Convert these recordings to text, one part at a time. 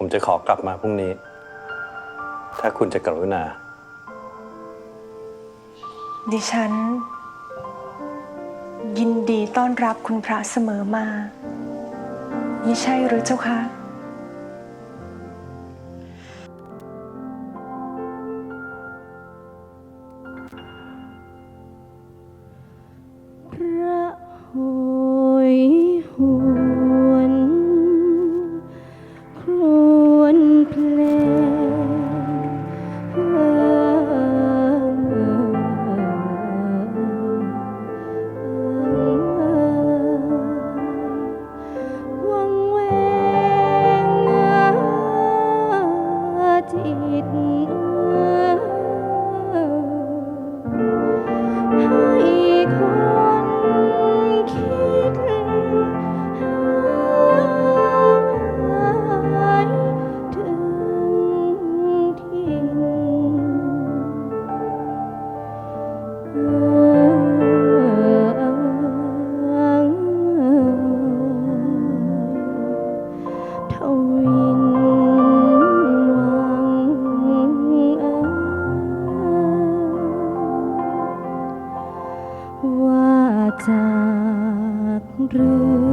ผมจะขอกลับมาพรุ่งนี้ ถ้าคุณจะกรุณา ดิฉัน ยินดีต้อนรับคุณพระเสมอมา นี่ใช่หรือเจ้าคะ ஒன்று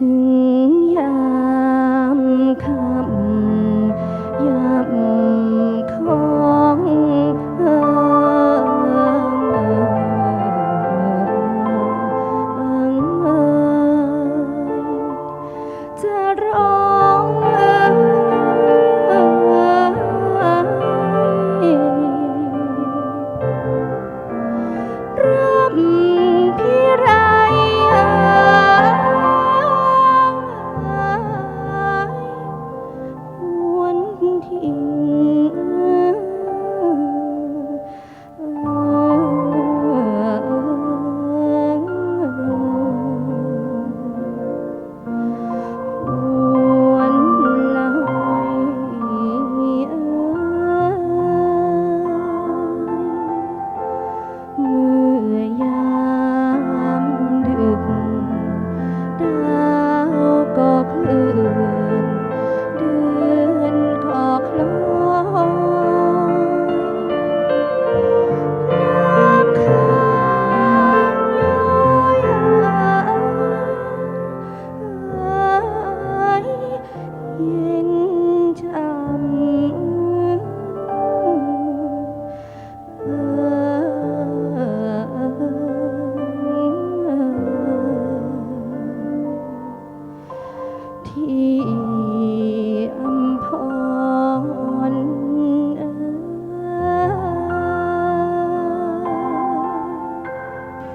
嗯。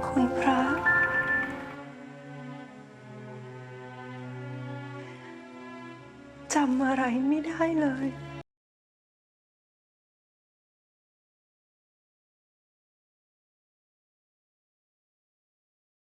คุยพระ จำอะไรไม่ได้เลย